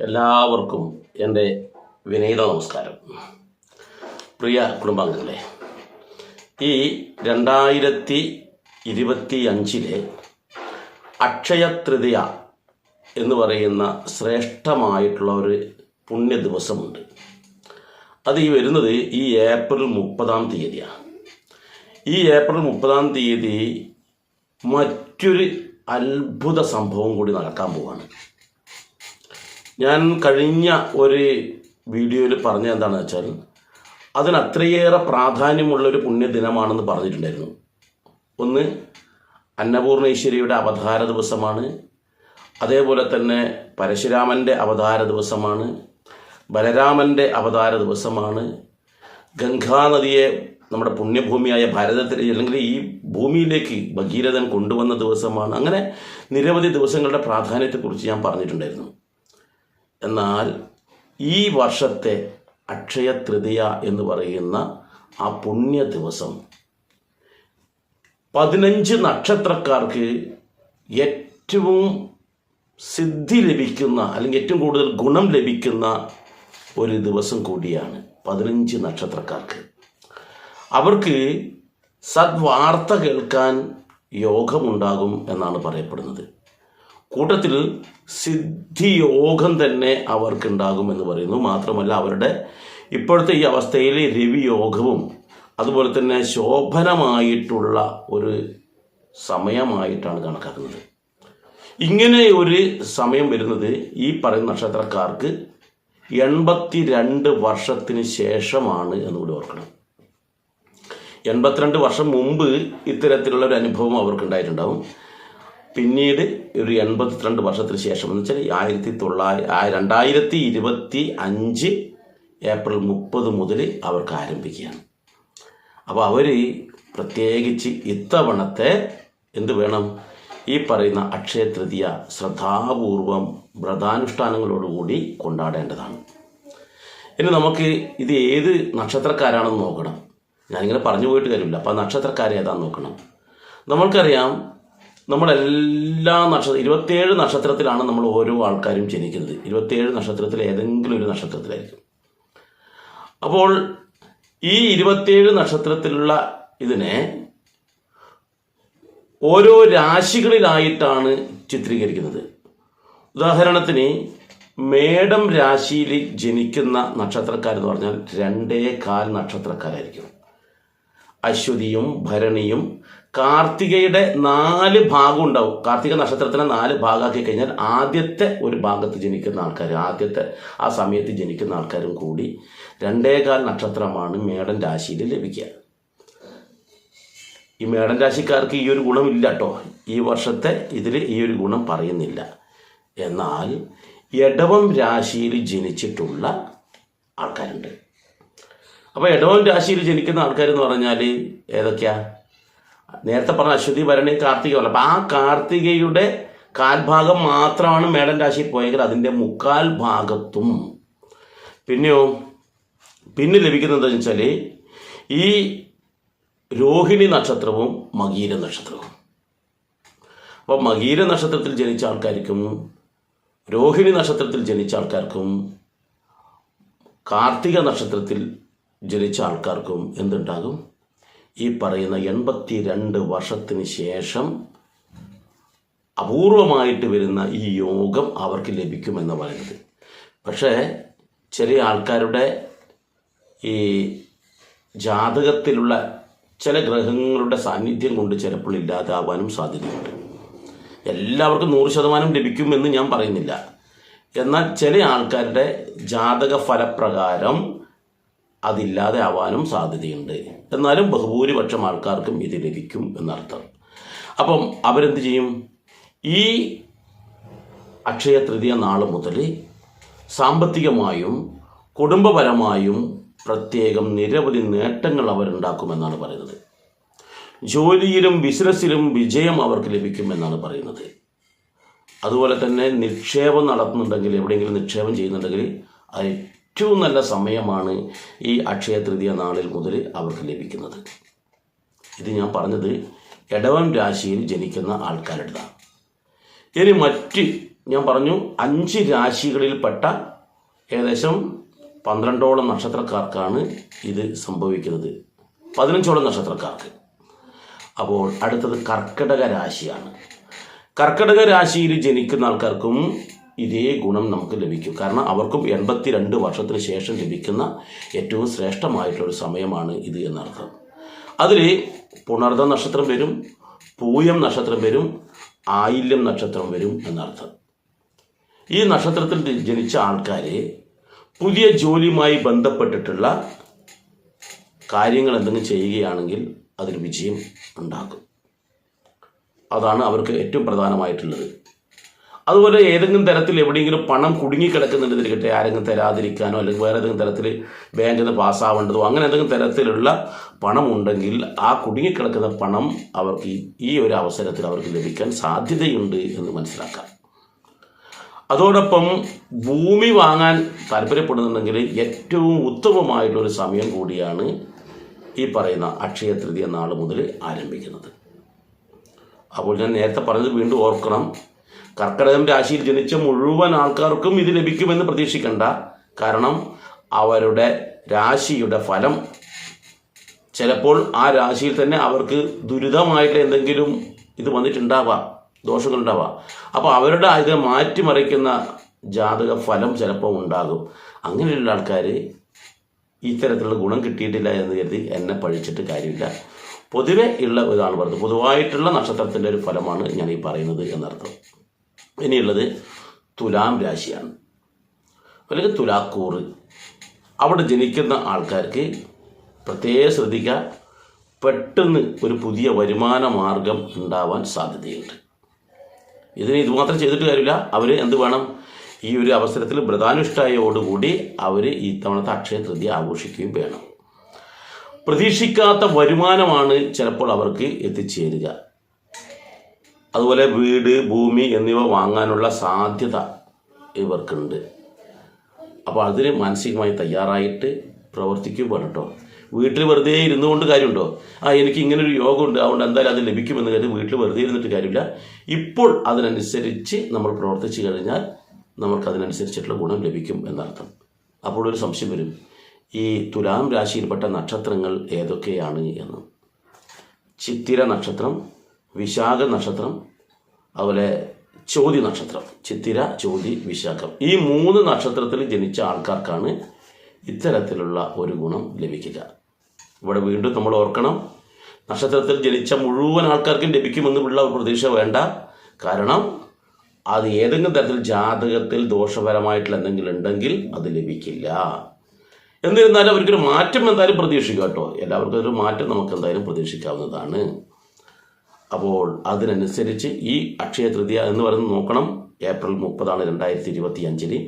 എല്ലാവർക്കും എന്റെ വിനീത നമസ്കാരം. പ്രിയ കുടുംബാംഗങ്ങളെ ഈ രണ്ടായിരത്തി ഇരുപത്തി അഞ്ചിലെ അക്ഷയ തൃതീയ എന്ന് പറയുന്ന ശ്രേഷ്ഠമായിട്ടുള്ള ഒരു പുണ്യ ദിവസമുണ്ട് അത് ഈ വരുന്നത് ഈ ഏപ്രിൽ മുപ്പതാം തീയതിയാണ്. ഈ ഏപ്രിൽ മുപ്പതാം തീയതി മറ്റൊരു അത്ഭുത സംഭവം കൂടി നടക്കാൻ പോവാണ്. ഞാൻ കഴിഞ്ഞ ഒരു വീഡിയോയിൽ പറഞ്ഞ എന്താണെന്ന് വെച്ചാൽ അതിനത്രയേറെ പ്രാധാന്യമുള്ളൊരു പുണ്യദിനമാണെന്ന് പറഞ്ഞിട്ടുണ്ടായിരുന്നു. ഒന്ന് അന്നപൂർണേശ്വരിയുടെ അവതാര ദിവസമാണ്. അതേപോലെ തന്നെ പരശുരാമന്റെ അവതാര ദിവസമാണ്. ബലരാമന്റെ അവതാര ദിവസമാണ്. ഗംഗാനദിയെ നമ്മുടെ പുണ്യഭൂമിയായ ഭാരതത്തിൽ അല്ലെങ്കിൽ ഈ ഭൂമിയിലേക്ക് ഭഗീരഥൻ കൊണ്ടുവന്ന ദിവസമാണ്. അങ്ങനെ നിരവധി ദിവസങ്ങളുടെ പ്രാധാന്യത്തെക്കുറിച്ച് ഞാൻ പറഞ്ഞിട്ടുണ്ടായിരുന്നു. എന്നാൽ ഈ വർഷത്തെ അക്ഷയ തൃതീയ എന്ന് പറയുന്ന ആ പുണ്യ ദിവസം പതിനഞ്ച് നക്ഷത്രക്കാർക്ക് ഏറ്റവും സിദ്ധി ലഭിക്കുന്ന അല്ലെങ്കിൽ ഏറ്റവും കൂടുതൽ ഗുണം ലഭിക്കുന്ന ഒരു ദിവസം കൂടിയാണ് പതിനഞ്ച് നക്ഷത്രക്കാർക്ക്. അവർക്ക് സദ്വാർത്ത കേൾക്കാൻ യോഗമുണ്ടാകും എന്നാണ് പറയപ്പെടുന്നത്. കൂട്ടത്തിൽ സിദ്ധിയോഗം തന്നെ അവർക്കുണ്ടാകും എന്ന് പറയുന്നു. മാത്രമല്ല അവരുടെ ഇപ്പോഴത്തെ ഈ അവസ്ഥയിൽ രവിയോഗവും അതുപോലെ തന്നെ ശോഭനമായിട്ടുള്ള ഒരു സമയമായിട്ടാണ് കണക്കാക്കുന്നത്. ഇങ്ങനെ ഒരു സമയം വരുന്നത് ഈ പറയുന്ന നക്ഷത്രക്കാർക്ക് എൺപത്തി രണ്ട് വർഷത്തിന് ശേഷമാണ് എന്നുകൂടി ഓർക്കണം. എൺപത്തിരണ്ട് വർഷം മുമ്പ് ഇത്തരത്തിലുള്ള ഒരു അനുഭവം അവർക്കുണ്ടായിട്ടുണ്ടാവും. പിന്നീട് ഒരു എൺപത്തിരണ്ട് വർഷത്തിന് ശേഷം എന്ന് വെച്ചാൽ ആയിരത്തി തൊള്ളായിരം രണ്ടായിരത്തി ഇരുപത്തി അഞ്ച് ഏപ്രിൽ മുപ്പത് മുതൽ അവർക്ക് ആരംഭിക്കുകയാണ്. അപ്പോൾ അവർ പ്രത്യേകിച്ച് ഇത്തവണത്തെ എന്ത് വേണം? ഈ പറയുന്ന അക്ഷയ തൃതീയ ശ്രദ്ധാപൂർവം വ്രതാനുഷ്ഠാനങ്ങളോടുകൂടി കൊണ്ടാടേണ്ടതാണ്. ഇനി നമുക്ക് ഇത് ഏത് നക്ഷത്രക്കാരാണെന്ന് നോക്കണം. ഞാനിങ്ങനെ പറഞ്ഞു പോയിട്ട് കാര്യമില്ല. അപ്പോൾ നക്ഷത്രക്കാരെ ഏതാണെന്ന് നോക്കണം. നമ്മൾക്കറിയാം നമ്മളെല്ലാ നക്ഷത്ര ഇരുപത്തിയേഴ് നക്ഷത്രത്തിലാണ് നമ്മൾ ഓരോ ആൾക്കാരും ജനിക്കുന്നത്. ഇരുപത്തിയേഴ് നക്ഷത്രത്തിൽ ഏതെങ്കിലും ഒരു നക്ഷത്രത്തിലായിരിക്കും. അപ്പോൾ ഈ ഇരുപത്തിയേഴ് നക്ഷത്രത്തിലുള്ള ഇതിനെ ഓരോ രാശികളിലായിട്ടാണ് ചിത്രീകരിക്കുന്നത്. ഉദാഹരണത്തിന് മേടം രാശിയിൽ ജനിക്കുന്ന നക്ഷത്രക്കാരെന്ന് പറഞ്ഞാൽ രണ്ടേ കാൽ നക്ഷത്രക്കാരായിരിക്കും. അശ്വതിയും ഭരണിയും കാർത്തികയുടെ നാല് ഭാഗം ഉണ്ടാവും. കാർത്തിക നക്ഷത്രത്തിനെ നാല് ഭാഗമാക്കി കഴിഞ്ഞാൽ ആദ്യത്തെ ഒരു ഭാഗത്ത് ജനിക്കുന്ന ആൾക്കാർ ആദ്യത്തെ ആ സമയത്ത് ജനിക്കുന്ന ആൾക്കാരും കൂടി രണ്ടേകാൽ നക്ഷത്രമാണ് മേടൻ രാശിയിൽ ലഭിക്കുക. ഈ മേടൻ രാശിക്കാർക്ക് ഈ ഒരു ഗുണമില്ല കേട്ടോ ഈ വർഷത്തെ ഇതിൽ ഈ ഒരു ഗുണം പറയുന്നില്ല. എന്നാൽ എടവം രാശിയിൽ ജനിച്ചിട്ടുള്ള ആൾക്കാരുണ്ട്. അപ്പോൾ എടവം രാശിയിൽ ജനിക്കുന്ന ആൾക്കാർ എന്ന് പറഞ്ഞാൽ ഏതൊക്കെയാ? നേരത്തെ പറഞ്ഞ അശ്വതി ഭരണി കാർത്തിക അപ്പം ആ കാർത്തികയുടെ കാൽഭാഗം മാത്രമാണ് മേടൻ രാശിയിൽ പോയെങ്കിൽ അതിന്റെ മുക്കാൽ ഭാഗത്തും. പിന്നെയോ പിന്നെ ലഭിക്കുന്നത് എന്താ വെച്ചാൽ ഈ രോഹിണി നക്ഷത്രവും മകീര നക്ഷത്രവും. അപ്പോൾ മകീര നക്ഷത്രത്തിൽ ജനിച്ച ആൾക്കാർക്കും രോഹിണി നക്ഷത്രത്തിൽ ജനിച്ച ആൾക്കാർക്കും കാർത്തിക നക്ഷത്രത്തിൽ ജനിച്ച ആൾക്കാർക്കും എന്തുണ്ടാകും? ഈ പറയുന്ന എൺപത്തി രണ്ട് വർഷത്തിന് ശേഷം അപൂർവമായിട്ട് വരുന്ന ഈ യോഗം അവർക്ക് ലഭിക്കുമെന്ന് പറയുന്നത്. പക്ഷേ ചെറിയ ആൾക്കാരുടെ ഈ ജാതകത്തിലുള്ള ചില ഗ്രഹങ്ങളുടെ സാന്നിധ്യം കൊണ്ട് ചിലപ്പോൾ ഇല്ലാതാവാനും സാധ്യതയുണ്ട്. എല്ലാവർക്കും നൂറ് ശതമാനം ലഭിക്കുമെന്ന് ഞാൻ പറയുന്നില്ല. എന്നാൽ ചില ആൾക്കാരുടെ ജാതക ഫലപ്രകാരം അതില്ലാതെ ആവാനും സാധ്യതയുണ്ട്. എന്നാലും ബഹുഭൂരിപക്ഷം ആൾക്കാർക്കും ഇത് ലഭിക്കും എന്നർത്ഥം. അപ്പം അവരെന്ത് ചെയ്യും? ഈ അക്ഷയ തൃതീയ നാൾ മുതൽ സാമ്പത്തികമായും കുടുംബപരമായും പ്രത്യേകം നിരവധി നേട്ടങ്ങൾ അവരുണ്ടാക്കുമെന്നാണ് പറയുന്നത്. ജോലിയിലും ബിസിനസ്സിലും വിജയം അവർക്ക് ലഭിക്കുമെന്നാണ് പറയുന്നത്. അതുപോലെ തന്നെ നിക്ഷേപം നടത്തുന്നുണ്ടെങ്കിൽ എവിടെയെങ്കിലും നിക്ഷേപം ചെയ്യുന്നുണ്ടെങ്കിൽ അത് ഏറ്റവും നല്ല സമയമാണ് ഈ അക്ഷയ തൃതീയ നാളിൽ മുതൽ അവർക്ക് ലഭിക്കുന്നത്. ഇത് ഞാൻ പറഞ്ഞത് ഇടവം രാശിയിൽ ജനിക്കുന്ന ആൾക്കാരുടേതാണ്. ഇനി മറ്റ് ഞാൻ പറഞ്ഞു അഞ്ച് രാശികളിൽപ്പെട്ട ഏകദേശം പന്ത്രണ്ടോളം നക്ഷത്രക്കാർക്കാണ് ഇത് സംഭവിക്കുന്നത്. പതിനഞ്ചോളം നക്ഷത്രക്കാർക്ക്. അപ്പോൾ അടുത്തത് കർക്കിടക രാശിയാണ്. കർക്കിടക രാശിയിൽ ജനിക്കുന്ന ആൾക്കാർക്കും ഇതേ ഗുണം നമുക്ക് ലഭിക്കും. കാരണം അവർക്കും എൺപത്തിരണ്ട് വർഷത്തിന് ശേഷം ലഭിക്കുന്ന ഏറ്റവും ശ്രേഷ്ഠമായിട്ടുള്ള ഒരു സമയമാണ് ഇത് എന്നർത്ഥം. അതിൽ പുണർദ നക്ഷത്രം വരും പൂയം നക്ഷത്രം വരും ആയില്യം നക്ഷത്രം വരും എന്നർത്ഥം. ഈ നക്ഷത്രത്തിൽ ജനിച്ച ആൾക്കാർ പുതിയ ജോലിയുമായി ബന്ധപ്പെട്ടിട്ടുള്ള കാര്യങ്ങൾ എന്തെങ്കിലും ചെയ്യുകയാണെങ്കിൽ അതിൽ വിജയം ഉണ്ടാകും. അതാണ് അവർക്ക് ഏറ്റവും പ്രധാനമായിട്ടുള്ളത്. അതുപോലെ ഏതെങ്കിലും തരത്തിൽ എവിടെയെങ്കിലും പണം കുടുങ്ങിക്കിടക്കുന്നുണ്ടെന്നിരിക്കട്ടെ ആരെങ്കിലും തരാതിരിക്കാനോ അല്ലെങ്കിൽ വേറെ ഏതെങ്കിലും തരത്തിൽ ബാങ്കിൽ നിന്ന് പാസ്സാവേണ്ടതോ അങ്ങനെ എന്തെങ്കിലും തരത്തിലുള്ള പണം ഉണ്ടെങ്കിൽ ആ കുടുങ്ങിക്കിടക്കുന്ന പണം അവർക്ക് ഈ- ഒരു അവസരത്തിൽ അവർക്ക് ലഭിക്കാൻ സാധ്യതയുണ്ട് എന്ന് മനസ്സിലാക്കാം. അതോടൊപ്പം ഭൂമി വാങ്ങാൻ താല്പര്യപ്പെടുന്നുണ്ടെങ്കിൽ ഏറ്റവും ഉത്തമമായിട്ടുള്ള ഒരു സമയം കൂടിയാണ് ഈ പറയുന്ന അക്ഷയ തൃതീയ നാൾ മുതൽ ആരംഭിക്കുന്നത്. അപ്പോൾ ഞാൻ നേരത്തെ പറഞ്ഞത് വീണ്ടും ഓർക്കണം. കർക്കിടകം രാശിയിൽ ജനിച്ച മുഴുവൻ ആൾക്കാർക്കും ഇത് ലഭിക്കുമെന്ന് പ്രതീക്ഷിക്കണ്ട. കാരണം അവരുടെ രാശിയുടെ ഫലം ചിലപ്പോൾ ആ രാശിയിൽ തന്നെ അവർക്ക് ദുരിതമായിട്ട് എന്തെങ്കിലും ഇത് വന്നിട്ടുണ്ടാവാം ദോഷങ്ങളുണ്ടാവാം. അപ്പോൾ അവരുടെ ഇത് മാറ്റിമറിക്കുന്ന ജാതക ഫലം ചിലപ്പോൾ ഉണ്ടാകും. അങ്ങനെയുള്ള ആൾക്കാർ ഇത്തരത്തിലുള്ള ഗുണം കിട്ടിയിട്ടില്ല എന്ന് കരുതി എന്നെ പഴിച്ചിട്ട് കാര്യമില്ല. പൊതുവെ ഉള്ള ഒരാൾ പറഞ്ഞു പൊതുവായിട്ടുള്ള നക്ഷത്രത്തിന്റെ ഒരു ഫലമാണ് ഞാൻ ഈ പറയുന്നത് എന്നർത്ഥം. ഇനിയുള്ളത് തുലാം രാശിയാണ്. അല്ലെങ്കിൽ തുലാക്കൂറ്. അവിടെ ജനിക്കുന്ന ആൾക്കാർക്ക് പ്രത്യേകം ശ്രദ്ധിക്കുക. പെട്ടെന്ന് ഒരു പുതിയ വരുമാന മാർഗം ഉണ്ടാവാൻ സാധ്യതയുണ്ട്. ഇതിന് ഇതുമാത്രം ചെയ്തിട്ട് കാര്യമില്ല. അവർ എന്ത് വേണം? ഈ ഒരു അവസരത്തിൽ വ്രതാനുഷ്ഠായോടുകൂടി അവർ ഈ തവണത്തെ അക്ഷയ തൃതീയ ആഘോഷിക്കുകയും വേണം. പ്രതീക്ഷിക്കാത്ത വരുമാനമാണ് ചിലപ്പോൾ അവർക്ക് എത്തിച്ചേരുക. അതുപോലെ വീട് ഭൂമി എന്നിവ വാങ്ങാനുള്ള സാധ്യത ഇവർക്കുണ്ട്. അപ്പോൾ അതിന് മാനസികമായി തയ്യാറായിട്ട് പ്രവർത്തിക്കും വേണം കേട്ടോ വീട്ടിൽ വെറുതെ ഇരുന്നു കൊണ്ട് കാര്യമുണ്ടോ? ആ എനിക്ക് ഇങ്ങനൊരു യോഗമുണ്ട്. അതുകൊണ്ട് എന്തായാലും അത് ലഭിക്കുമെന്ന് കരുതി വീട്ടിൽ വെറുതെ ഇരുന്നിട്ട് കാര്യമില്ല. ഇപ്പോൾ അതിനനുസരിച്ച് നമ്മൾ പ്രവർത്തിച്ചു കഴിഞ്ഞാൽ നമുക്ക് അതിനനുസരിച്ചിട്ടുള്ള ഗുണം ലഭിക്കും എന്നർത്ഥം. അപ്പോൾ ഒരു സംശയം വരും. ഈ തുലാം രാശിയിൽപ്പെട്ട നക്ഷത്രങ്ങൾ ഏതൊക്കെയാണ് എന്ന്. ചിത്തിര നക്ഷത്രം വിശാഖ നക്ഷത്രം അതുപോലെ ചോതി നക്ഷത്രം ചിത്തിര ചോതി വിശാഖം. ഈ മൂന്ന് നക്ഷത്രത്തിൽ ജനിച്ച ആൾക്കാർക്കാണ് ഇത്തരത്തിലുള്ള ഒരു ഗുണം ലഭിക്കുക. ഇവിടെ വീണ്ടും നമ്മൾ ഓർക്കണം നക്ഷത്രത്തിൽ ജനിച്ച മുഴുവൻ ആൾക്കാർക്കും ലഭിക്കുമെന്നുള്ള പ്രതീക്ഷ വേണ്ട. കാരണം അത് ഏതെങ്കിലും തരത്തിൽ ജാതകത്തിൽ ദോഷപരമായിട്ടുള്ള എന്തെങ്കിലും ഉണ്ടെങ്കിൽ അത് ലഭിക്കില്ല. എന്നിരുന്നാലും അവർക്കൊരു മാറ്റം എന്തായാലും പ്രതീക്ഷിക്കാം കേട്ടോ. എല്ലാവർക്കും ഒരു മാറ്റം നമുക്ക് എന്തായാലും പ്രതീക്ഷിക്കാവുന്നതാണ്. അപ്പോൾ അതിനനുസരിച്ച് ഈ അക്ഷയ തൃതീയ എന്ന് പറയുന്നത് നോക്കണം. ഏപ്രിൽ മുപ്പതാണ് രണ്ടായിരത്തി ഇരുപത്തി അഞ്ചിന്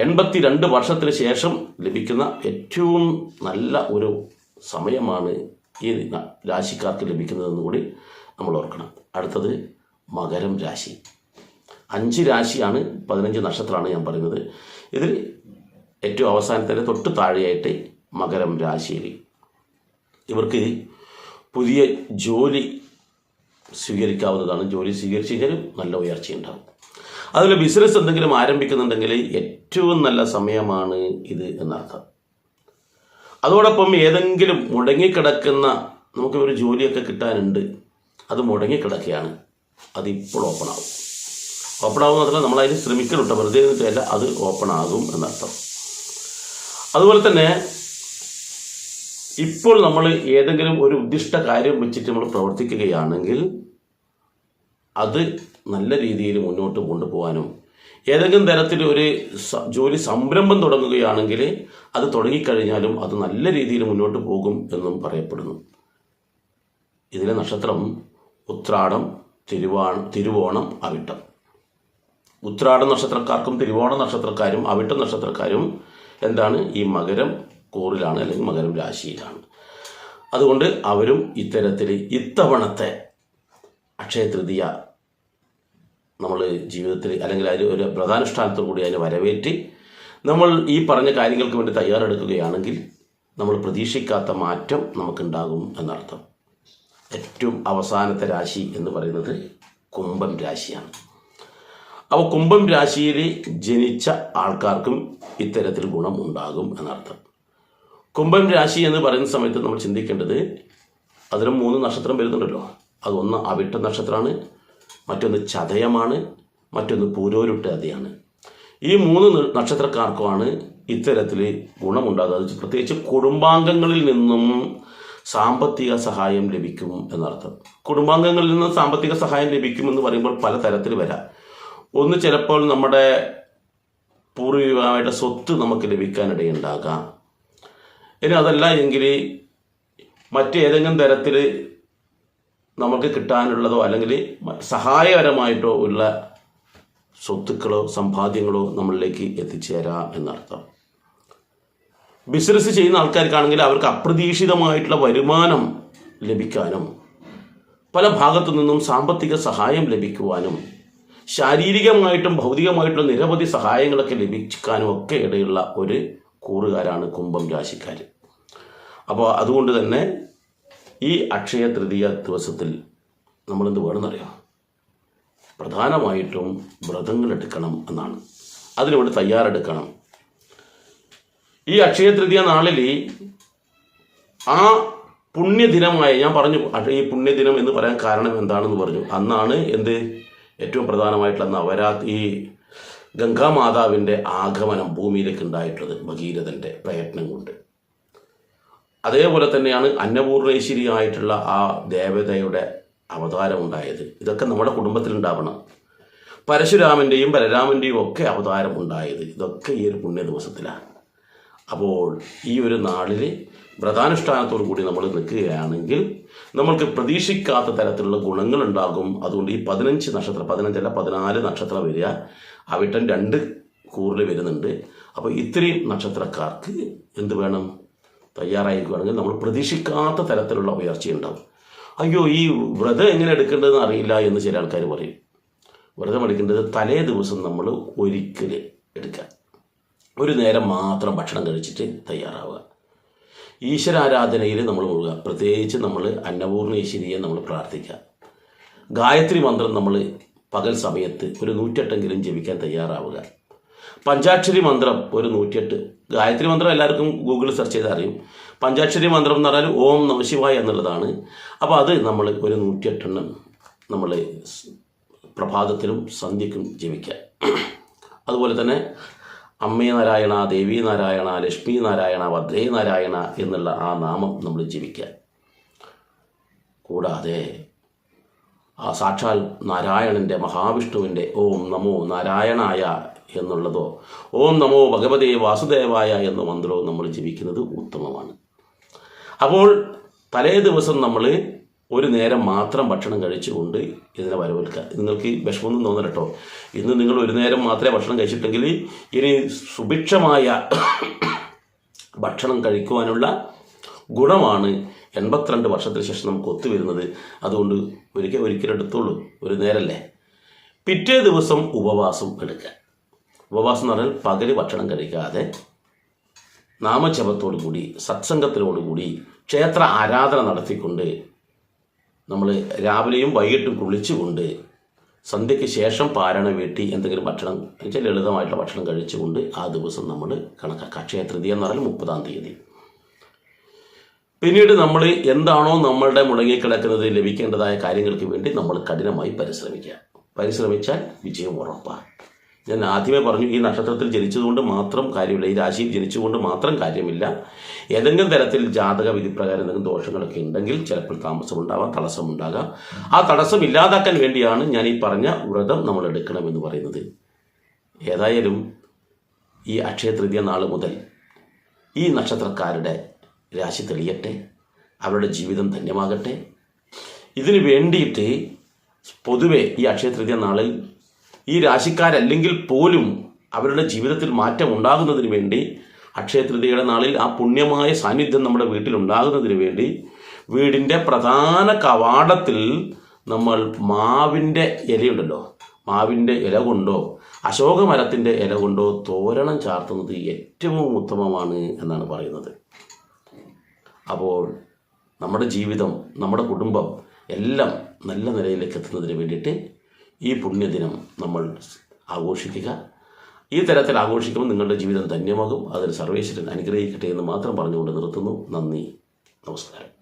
എൺപത്തി രണ്ട് വർഷത്തിന് ശേഷം ലഭിക്കുന്ന ഏറ്റവും നല്ല ഒരു സമയമാണ് ഈ രാശിക്കാർക്ക് ലഭിക്കുന്നതെന്ന് കൂടി നമ്മൾ ഓർക്കണം. അടുത്തത് മകരം രാശി. അഞ്ച് രാശിയാണ് പതിനഞ്ച് നക്ഷത്രമാണ് ഞാൻ പറയുന്നത്. ഇതിൽ ഏറ്റവും അവസാനത്തെ തൊട്ട് താഴെയായിട്ട് മകരം രാശിയിൽ ഇവർക്ക് പുതിയ ജോലി സ്വീകരിക്കാവുന്നതാണ് ജോലി സ്വീകരിച്ചു കഴിഞ്ഞാലും നല്ല ഉയർച്ചയുണ്ടാകും അതുപോലെ ബിസിനസ് എന്തെങ്കിലും ആരംഭിക്കുന്നുണ്ടെങ്കിൽ ഏറ്റവും നല്ല സമയമാണ് ഇത് എന്നർത്ഥം. അതോടൊപ്പം ഏതെങ്കിലും മുടങ്ങിക്കിടക്കുന്ന നമുക്ക് ഒരു ജോലിയൊക്കെ കിട്ടാനുണ്ട് അത് മുടങ്ങിക്കിടക്കുകയാണ്. അതിപ്പോൾ ഓപ്പൺ ആകും ഓപ്പൺ ആകും നമ്മൾ അതിന് ശ്രമിക്കലുണ്ട്. വെറുതെ അത് ഓപ്പൺ ആകും എന്നർത്ഥം. അതുപോലെ തന്നെ ഇപ്പോൾ നമ്മൾ ഏതെങ്കിലും ഒരു ഉദ്ദിഷ്ട കാര്യം വെച്ചിട്ട് നമ്മൾ പ്രവർത്തിക്കുകയാണെങ്കിൽ അത് നല്ല രീതിയിൽ മുന്നോട്ട് കൊണ്ടുപോകാനും ഏതെങ്കിലും തരത്തിൽ ഒരു ജോലി സംരംഭം തുടങ്ങുകയാണെങ്കിൽ അത് തുടങ്ങിക്കഴിഞ്ഞാലും അത് നല്ല രീതിയിൽ മുന്നോട്ട് പോകും എന്നും പറയപ്പെടുന്നു. ഇതിലെ നക്ഷത്രം ഉത്രാടം തിരുവാ തിരുവോണം അവിട്ടം. ഉത്രാടം നക്ഷത്രക്കാർക്കും തിരുവോണ നക്ഷത്രക്കാരും അവിട്ടം നക്ഷത്രക്കാരും എന്താണ്? ഈ മകരം കൂറിലാണ് അല്ലെങ്കിൽ മകരം രാശിയിലാണ്. അതുകൊണ്ട് അവരും ഇത്തരത്തിൽ ഇത്തവണത്തെ അക്ഷയ തൃതീയ നമ്മൾ ജീവിതത്തിൽ അല്ലെങ്കിൽ അതിൽ ഒരു പ്രധാനുഷ്ഠാനത്തോടു കൂടി അതിനെ വരവേറ്റി നമ്മൾ ഈ പറഞ്ഞ കാര്യങ്ങൾക്ക് വേണ്ടി തയ്യാറെടുക്കുകയാണെങ്കിൽ നമ്മൾ പ്രതീക്ഷിക്കാത്ത മാറ്റം നമുക്കുണ്ടാകും എന്നർത്ഥം. ഏറ്റവും അവസാനത്തെ രാശി എന്ന് പറയുന്നത് കുംഭം രാശിയാണ്. അപ്പോൾ കുംഭം രാശിയിൽ ജനിച്ച ആൾക്കാർക്കും ഇത്തരത്തിൽ ഗുണം ഉണ്ടാകും എന്നർത്ഥം. കുംഭം രാശി എന്ന് പറയുന്ന സമയത്ത് നമ്മൾ ചിന്തിക്കേണ്ടത് അതിന് മൂന്ന് നക്ഷത്രം വരുന്നുണ്ടല്ലോ. അതൊന്ന് അവിട്ട നക്ഷത്രമാണ് മറ്റൊന്ന് ചതയമാണ് മറ്റൊന്ന് പൂരോരുട്ടാതിയാണ്. ഈ മൂന്ന് നക്ഷത്രക്കാർക്കുമാണ് ഇത്തരത്തിൽ ഗുണമുണ്ടാകുക. പ്രത്യേകിച്ച് കുടുംബാംഗങ്ങളിൽ നിന്നും സാമ്പത്തിക സഹായം ലഭിക്കും എന്നർത്ഥം. കുടുംബാംഗങ്ങളിൽ നിന്നും സാമ്പത്തിക സഹായം ലഭിക്കും എന്ന് പറയുമ്പോൾ പല തരത്തിൽ വരാം. ഒന്ന് ചിലപ്പോൾ നമ്മുടെ പൂർവികമായിട്ട് സ്വത്ത് നമുക്ക് ലഭിക്കാനിടയുണ്ടാകാം. ഇനി അതല്ല എങ്കിൽ മറ്റേതെങ്കിലും തരത്തിൽ നമുക്ക് കിട്ടാനുള്ളതോ അല്ലെങ്കിൽ സഹായകരമായിട്ടോ ഉള്ള സ്വത്തുക്കളോ സമ്പാദ്യങ്ങളോ നമ്മളിലേക്ക് എത്തിച്ചേരാം എന്നർത്ഥം. ബിസിനസ് ചെയ്യുന്ന ആൾക്കാർക്കാണെങ്കിൽ അവർക്ക് അപ്രതീക്ഷിതമായിട്ടുള്ള വരുമാനം ലഭിക്കാനും പല ഭാഗത്തു നിന്നും സാമ്പത്തിക സഹായം ലഭിക്കുവാനും ശാരീരികമായിട്ടും ഭൗതികമായിട്ടുള്ള നിരവധി സഹായങ്ങളൊക്കെ ലഭിക്കാനും ഒക്കെ ഇടയുള്ള ഒരു കൂറുകാരാണ് കുംഭം രാശിക്കാർ അപ്പോൾ അതുകൊണ്ട് തന്നെ ഈ അക്ഷയ തൃതീയ ദിവസത്തിൽ നമ്മളെന്ത് വേണമെന്നറിയാം? പ്രധാനമായിട്ടും വ്രതങ്ങൾ എടുക്കണം എന്നാണ്. അതിനുവേണ്ടി തയ്യാറെടുക്കണം. ഈ അക്ഷയ തൃതീയ നാളിൽ ആ പുണ്യദിനമായ ഞാൻ പറഞ്ഞു ഈ പുണ്യദിനം എന്ന് പറയാൻ കാരണം എന്താണെന്ന് പറഞ്ഞു. അന്നാണ് എന്ത്? ഏറ്റവും പ്രധാനമായിട്ടുള്ള നവരാത്രി ഈ ഗംഗാമാതാവിന്റെ ആഗമനം ഭൂമിയിലേക്ക് ഉണ്ടായിട്ടുള്ളത് ഭഗീരഥന്റെ പ്രയത്നം കൊണ്ട്. അതേപോലെ തന്നെയാണ് അന്നപൂർണേശ്വരി ആയിട്ടുള്ള ആ ദേവതയുടെ അവതാരം ഉണ്ടായത്. ഇതൊക്കെ നമ്മുടെ കുടുംബത്തിൽ ഉണ്ടാവണം പരശുരാമന്റെയും ബലരാമന്റെയും ഒക്കെ അവതാരം ഉണ്ടായത് ഇതൊക്കെ ഈ ഒരു പുണ്യ ദിവസത്തിലാണ് അപ്പോൾ ഈ ഒരു നാളിൽ വ്രതാനുഷ്ഠാനത്തോടു കൂടി നമ്മൾ നിൽക്കുകയാണെങ്കിൽ നമ്മൾക്ക് പ്രതീക്ഷിക്കാത്ത തരത്തിലുള്ള ഗുണങ്ങൾ ഉണ്ടാകും. അതുകൊണ്ട് ഈ പതിനഞ്ച് നക്ഷത്രം പതിനഞ്ചല്ല പതിനാല് നക്ഷത്രം വരിക. അവിട്ടൻ രണ്ട് കൂറിൽ വരുന്നുണ്ട്. അപ്പോൾ ഇത്രയും നക്ഷത്രക്കാർക്ക് എന്ത് വേണം? തയ്യാറായിരിക്കുകയാണെങ്കിൽ നമ്മൾ പ്രതീക്ഷിക്കാത്ത തരത്തിലുള്ള ഉയർച്ചയുണ്ടാവും അയ്യോ ഈ വ്രതം എങ്ങനെ എടുക്കേണ്ടതെന്ന് അറിയില്ല എന്ന് ചില ആൾക്കാർ പറയും. വ്രതം എടുക്കേണ്ടത് തലേ ദിവസം നമ്മൾ ഒരിക്കൽ എടുക്കുക. ഒരു നേരം മാത്രം ഭക്ഷണം കഴിച്ചിട്ട് തയ്യാറാവുക. ഈശ്വരാരാധനയിൽ നമ്മൾ മുഴുകുക. പ്രത്യേകിച്ച് നമ്മൾ അന്നപൂർണേശ്വരിയെ നമ്മൾ പ്രാർത്ഥിക്കുക. ഗായത്രി മന്ത്രം നമ്മൾ പകൽ സമയത്ത് ഒരു നൂറ്റെട്ടെങ്കിലും ജപിക്കാൻ തയ്യാറാവുക. പഞ്ചാക്ഷരി മന്ത്രം ഒരു നൂറ്റിയെട്ട് ഗായത്രി മന്ത്രം എല്ലാവർക്കും ഗൂഗിളിൽ സെർച്ച് ചെയ്താൽ അറിയും. പഞ്ചാക്ഷരി മന്ത്രം എന്ന് പറഞ്ഞാൽ ഓം നമശിവായ എന്നുള്ളതാണ്. അപ്പോൾ അത് നമ്മൾ ഒരു നൂറ്റിയെട്ടെണ്ണം നമ്മൾ പ്രഭാതത്തിലും സന്ധ്യക്കും ജപിക്കുക. അതുപോലെ തന്നെ അമ്മേ നാരായണ ദേവി നാരായണ ലക്ഷ്മി നാരായണ ഭദ്രേ നാരായണ എന്നുള്ള ആ നാമം നമ്മൾ ജപിക്കുക. കൂടാതെ ആ സാക്ഷാൽ നാരായണന്റെ മഹാവിഷ്ണുവിന്റെ ഓം നമോ നാരായണായ എന്നുള്ളതോ ഓം നമോ ഭഗവതേ വാസുദേവായ എന്ന മന്ത്രവും നമ്മൾ ജപിക്കുന്നത് ഉത്തമമാണ്. അപ്പോൾ തലേ ദിവസം നമ്മൾ ഒരു നേരം മാത്രം ഭക്ഷണം കഴിച്ചുകൊണ്ട് ഇതിനെ വരവേൽക്കുക. നിങ്ങൾക്ക് വിഷമമൊന്നും തോന്നല കേട്ടോ. ഇന്ന് നിങ്ങൾ ഒരു നേരം മാത്രമേ ഭക്ഷണം കഴിച്ചിട്ടെങ്കിൽ ഇനി സുഭിക്ഷമായ ഭക്ഷണം കഴിക്കുവാനുള്ള ഗുണമാണ് എൺപത്തിരണ്ട് വർഷത്തിന് ശേഷം നമുക്ക് ഒത്തുവരുന്നത് അതുകൊണ്ട് ഒരിക്കൽ ഒരിക്കലും എടുത്തോളൂ. ഒരു നേരല്ലേ. പിറ്റേ ദിവസം ഉപവാസം എടുക്കുക. ഉപവാസം എന്ന് പറഞ്ഞാൽ പകൽ ഭക്ഷണം കഴിക്കാതെ നാമജപത്തോടു കൂടി സത്സംഗത്തിനോടുകൂടി ക്ഷേത്ര ആരാധന നടത്തിക്കൊണ്ട് നമ്മൾ രാവിലെയും വൈകിട്ടും കുളിച്ചുകൊണ്ട് സന്ധ്യയ്ക്ക് ശേഷം പാരണ വീട്ടി എന്തെങ്കിലും ഭക്ഷണം വെച്ചാൽ ലളിതമായിട്ടുള്ള ഭക്ഷണം കഴിച്ചുകൊണ്ട് ആ ദിവസം നമ്മൾ കണക്കാക്കുക അക്ഷയ തൃതീയ എന്ന് പറഞ്ഞാൽ മുപ്പതാം തീയതി. പിന്നീട് നമ്മൾ എന്താണോ നമ്മളുടെ മുടങ്ങിക്കിടക്കുന്നത് ലഭിക്കേണ്ടതായ കാര്യങ്ങൾക്ക് വേണ്ടി നമ്മൾ കഠിനമായി പരിശ്രമിക്കുക. പരിശ്രമിച്ചാൽ വിജയം ഉറപ്പാണ്. ഞാൻ ആദ്യമേ പറഞ്ഞു ഈ നക്ഷത്രത്തിൽ ജനിച്ചതുകൊണ്ട് മാത്രം കാര്യമില്ല ഈ രാശിയിൽ ജനിച്ചുകൊണ്ട് മാത്രം കാര്യമില്ല. ഏതെങ്കിലും തരത്തിൽ ജാതക വിധിപ്രകാരം എന്തെങ്കിലും ദോഷങ്ങളൊക്കെ ഉണ്ടെങ്കിൽ ചിലപ്പോൾ താമസമുണ്ടാവാം തടസ്സമുണ്ടാകാം ആ തടസ്സം ഇല്ലാതാക്കാൻ വേണ്ടിയാണ് ഞാൻ ഈ പറഞ്ഞ വ്രതം നമ്മൾ എടുക്കണമെന്ന് പറയുന്നത്. ഏതായാലും ഈ അക്ഷയ തൃതീയ നാൾ മുതൽ ഈ നക്ഷത്രക്കാരുടെ രാശി തെളിയട്ടെ അവരുടെ ജീവിതം ധന്യമാകട്ടെ. ഇതിനു വേണ്ടിയിട്ട് പൊതുവെ ഈ അക്ഷയ തൃതീയ നാളിൽ ഈ രാശിക്കാരല്ലെങ്കിൽ പോലും അവരുടെ ജീവിതത്തിൽ മാറ്റം ഉണ്ടാകുന്നതിന് വേണ്ടി അക്ഷയ തൃതീയയുടെ നാളിൽ ആ പുണ്യമായ സാന്നിധ്യം നമ്മുടെ വീട്ടിൽ ഉണ്ടാകുന്നതിന് വേണ്ടി വീടിന്റെ പ്രധാന കവാടത്തിൽ നമ്മൾ മാവിന്റെ ഇലയുണ്ടല്ലോ. മാവിന്റെ ഇല കൊണ്ടോ അശോകമരത്തിന്റെ ഇല കൊണ്ടോ തോരണം ചാർത്തുന്നത് ഏറ്റവും ഉത്തമമാണ് എന്നാണ് പറയുന്നത്. അപ്പോൾ നമ്മുടെ ജീവിതം നമ്മുടെ കുടുംബം എല്ലാം നല്ല നിലയിലേക്ക് എത്തുന്നതിന് വേണ്ടിയിട്ട് ഈ പുണ്യദിനം നമ്മൾ ആഘോഷിക്കുക. ഈ തരത്തിൽ ആഘോഷിക്കുമ്പോൾ നിങ്ങളുടെ ജീവിതം ധന്യമാകും. അതിൽ സർവേശ്വരൻ അനുഗ്രഹിക്കട്ടെ എന്ന് മാത്രം പറഞ്ഞുകൊണ്ട് നിർത്തുന്നു. നന്ദി. നമസ്കാരം.